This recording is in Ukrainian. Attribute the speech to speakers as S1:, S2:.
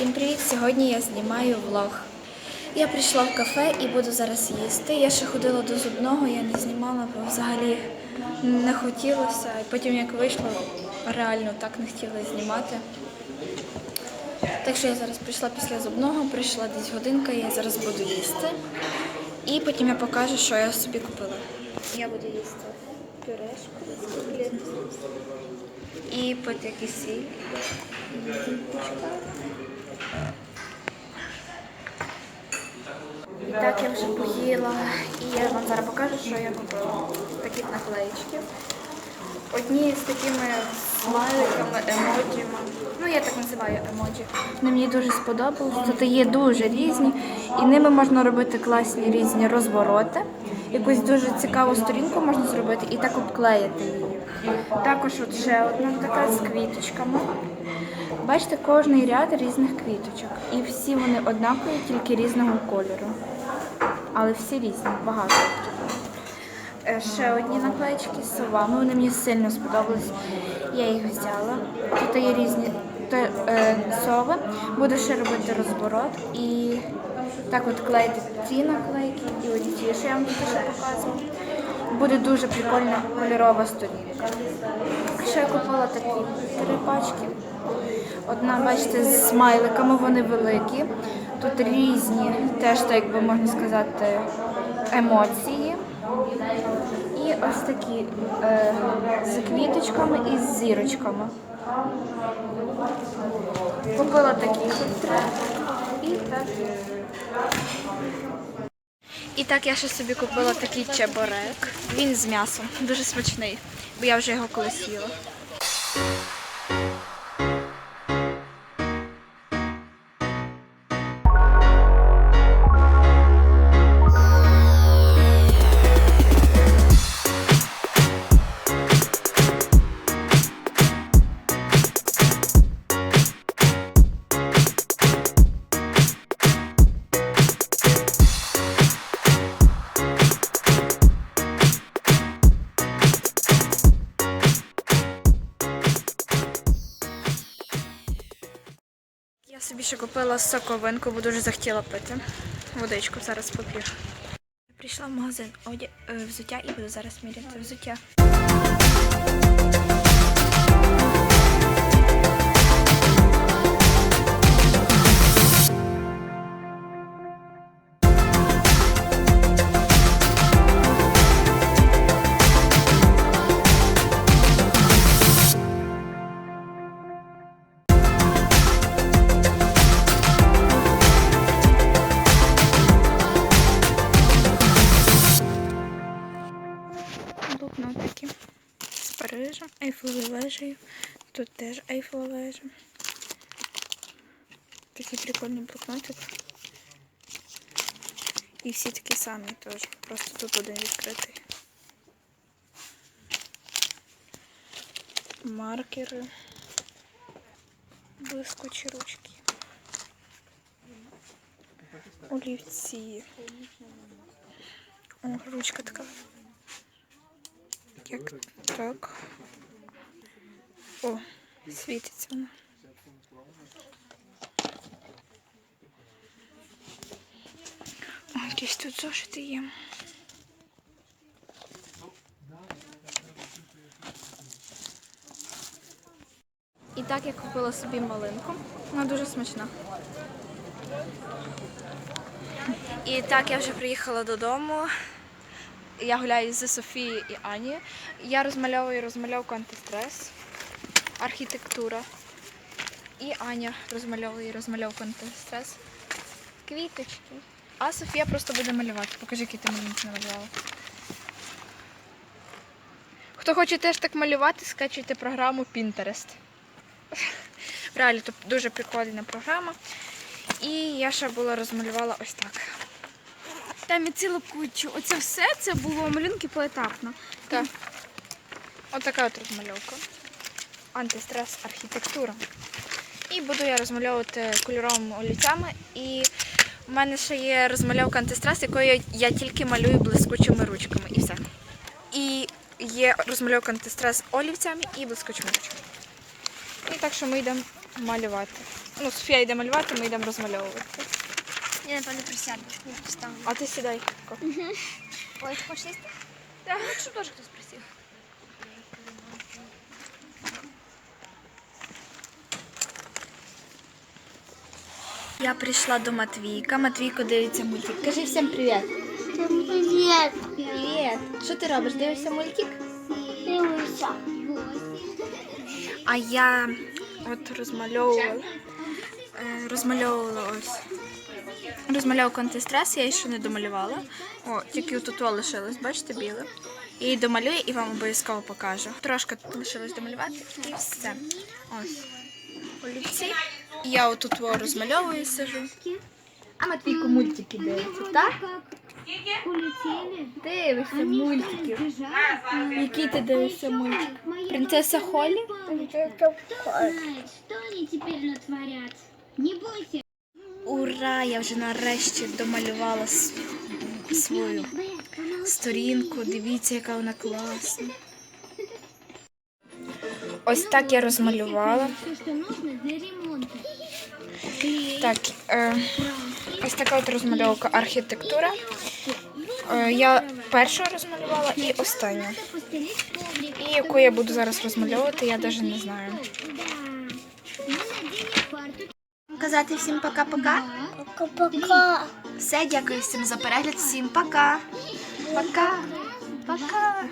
S1: Всім привіт! Сьогодні я знімаю влог. Я прийшла в кафе і буду зараз їсти. Я ще ходила до зубного, я не знімала, бо взагалі не хотілося. І потім як вийшло, реально так не хотіла знімати. Так що я зараз прийшла після зубного, прийшла десь годинка, я зараз буду їсти. І потім я покажу, що я собі купила. Я буду їсти пюрешку з і пити кисіль. І так, я вже поїла, і я вам зараз покажу, що я купила. Таких наклеїчків. Одні з такими смайликами, емоджіми. Ну, я так називаю емоджі. Вони мені дуже сподобались. Тут є дуже різні, і ними можна робити класні різні розвороти. Якусь дуже цікаву сторінку можна зробити і так обклеїти її. Також от ще одна така з квіточками. Бачите, кожний ряд різних квіточок. І всі вони однакові, тільки різного кольору. Але всі різні, багато. Е, Ще одні наклеїчки з совами. Вони мені сильно сподобались. Я їх взяла. Тут є різні е, сови. Буду ще робити розворот і так от клеїти ці наклейки і от ті, що я вам тільки що показувала. Буде дуже прикольна кольорова сторінка. Ще я купила такі три пачки. Одна, бачите, з смайликами, вони великі. Тут різні, теж так якби можна сказати, емоції. І ось такі е, з квіточками і з зірочками. Купила такі три. І так. Я ще собі купила такий чебурек. Він з м'ясом. Дуже смачний, бо я вже його колись їла. Собі ще купила соковинку, бо дуже захотіла пити. Водичку зараз поп'ю. Прийшла в магазин е, взуття і буду зараз міряти взуття. Ейфелевою вежею. Тут теж Ейфелева вежа. Такий прикольний блокнотик. І всі такі самі теж. Просто тут один відкритий. Маркери. Блискучі ручки. Олівці. О, ручка така. Як так. О, світиться вона. О, якісь тут зошити є. І так я купила собі малинку. Вона дуже смачна. І так я вже приїхала додому. Я гуляю з Софією і Ані. Я розмальовую розмальовку антистрес, архітектура. І Аня розмальовує розмальовку антистрес. Квіточки. А Софія просто буде малювати. Покажи, який ти малюнок намалювала. Хто хоче теж так малювати, скачуйте програму Pinterest. Реально, тут дуже прикольна програма. І я ще була розмалювала ось так.
S2: Там і цілу кучу. Оце все це було малюнки поетапно.
S1: Так. Ось така от розмальовка. Антистрес архітектура. І буду я розмальовувати кольоровими олівцями. І в мене ще є розмальовка антистрес, якою я тільки малюю блискучими ручками. І все. І є розмальовка антистрес олівцями і блискучими ручками. І так що ми йдемо малювати. Ну, Софія йде малювати, ми йдемо розмальовувати.
S2: Я напевно присяду. Не поставлю.
S1: А ти сідай.
S2: Ой, ти хочеш сісти?
S1: Так, щоб теж хтось присів. Я прийшла до Матвійка. Матвійко дивиться мультик. Кажи всім привіт.
S3: Привет.
S1: Привіт. Що ти робиш? Дивишся мультик?
S3: Дивися.
S1: А я от розмальовувала. е, Розмальовувала ось. Розмальовувала антистрес, я її ще не домалювала. О, тільки тут лишилось, бачите, біле. Я її домалюю і вам обов'язково покажу. Трошки тут лишилось домалювати і все. Ось. Олівці. Я отут розмальовую сижу. А Матвійко мультики дивиться, так? Дивишся мультики. Який ти дивишся мультик? Принцеса Холлі?
S3: Знает, что они теперь натворят. Не бойся.
S1: Ура! Я вже нарешті домалювала с- свою сторінку. Дивіться, яка вона класна. Ось так я розмалювала. Так, е, ось така от розмальовка архітектура. Е, я першу розмалювала і останню. І яку я буду зараз розмальовувати, я навіть не знаю. Казати всім пока-пока.
S3: Пока-пока.
S1: Все, дякую всім за перегляд. Всім пока. Пока. Пока.